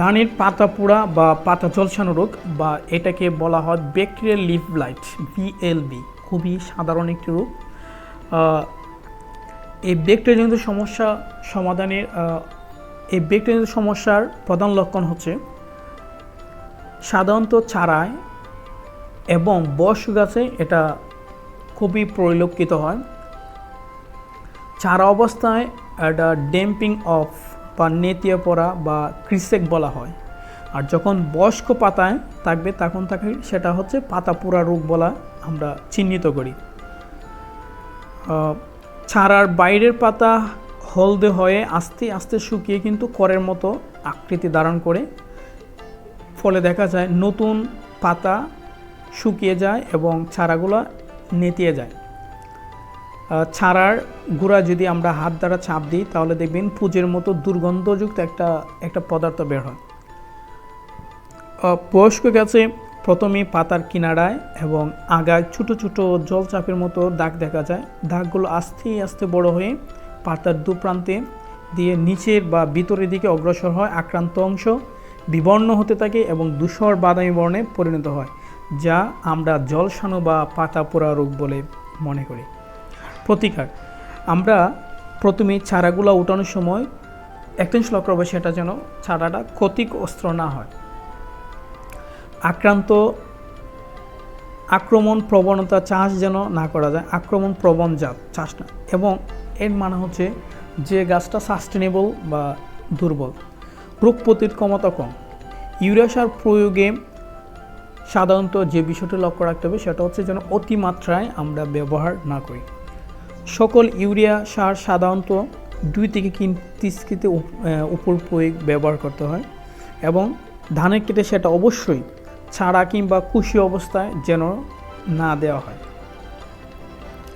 ধানের পাতা পোড়া বা পাতা ঝলসানো রোগ বা এটাকে বলা হয় ব্যাকটেরিয়াল লিফ ব্লাইট বিএলবি খুবই সাধারণ একটি রোগ। এই ব্যাকটেরিয়াজনিত সমস্যা সমাধানের এই ব্যাকটেরিয়াজনিত সমস্যার প্রধান লক্ষণ হচ্ছে সাধারণত চারায় এবং বয়স্ক গাছে এটা খুবই পরিলক্ষিত হয়। চারা অবস্থায় এটা ড্যাম্পিং অফ বা নেতিয়ে পড়া বা ক্রিসেক বলা হয়। আর যখন বয়স্ক পাতায় থাকবে, তখন তাকে সেটা হচ্ছে পাতা পোড়া রোগ বলা আমরা চিহ্নিত করি। চারার বাইরের পাতা হলদে হয়ে আস্তে আস্তে শুকিয়ে কিন্তু করের মতো আকৃতি ধারণ করে। ফলে দেখা যায় নতুন পাতা শুকিয়ে যায় এবং চারাগুলো নেতিয়ে যায়। ছাড়ার গুঁড়া যদি আমরা হাত দ্বারা চাপ দিই, তাহলে দেখবেন পুজের মতো দুর্গন্ধযুক্ত একটা একটা পদার্থ বের হয়। বয়স্ক গাছে, প্রথমে পাতার কিনারায় এবং আগায় ছোট ছোট জলচাপের মতো দাগ দেখা যায়। দাগগুলো আস্তে আস্তে বড় হয়ে পাতার দু প্রান্তে দিয়ে নিচের বা ভিতরের দিকে অগ্রসর হয়, আক্রান্ত অংশ বিবর্ণ হতে থাকে এবং ধূসর বাদামি বর্ণে পরিণত হয়, যা আমরা জলসানো বা পাতা পোড়া রোগ বলে মনে করি। প্রতিকার। আমরা প্রথমে চারাগুলো উঠানোর সময় লক্ষ্য করব সেটা যেন চারাটা অস্ত্র না হয়। আক্রান্ত আক্রমণ প্রবণতা চাষ যেন না করা যায়, আক্রমণ প্রবণ জাত চাষ না। এবং এর মানে হচ্ছে যে গাছটা সাস্টেনেবল বা দুর্বল। রোগ প্রতিরোধ ক্ষমতা কম। ইউরিয়া সার প্রয়োগে সাধারণত যে বিষয়টি লক্ষ্য রাখতে হবে সেটা হচ্ছে যেন অতিমাত্রায় আমরা ব্যবহার না করি। সকল ইউরিয়া সার সাধারণত দুই থেকে তিন স্কিতে উপর প্রয়োগ ব্যবহার করতে হয় এবং ধানের কেটে সেটা অবশ্যই ছাড়া কিংবা কুশি অবস্থায় যেন না দেওয়া হয়।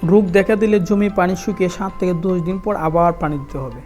রোগ দেখা দিলে জমি পানি শুকিয়ে সাত থেকে দশ দিন পর আবার পানি দিতে হবে।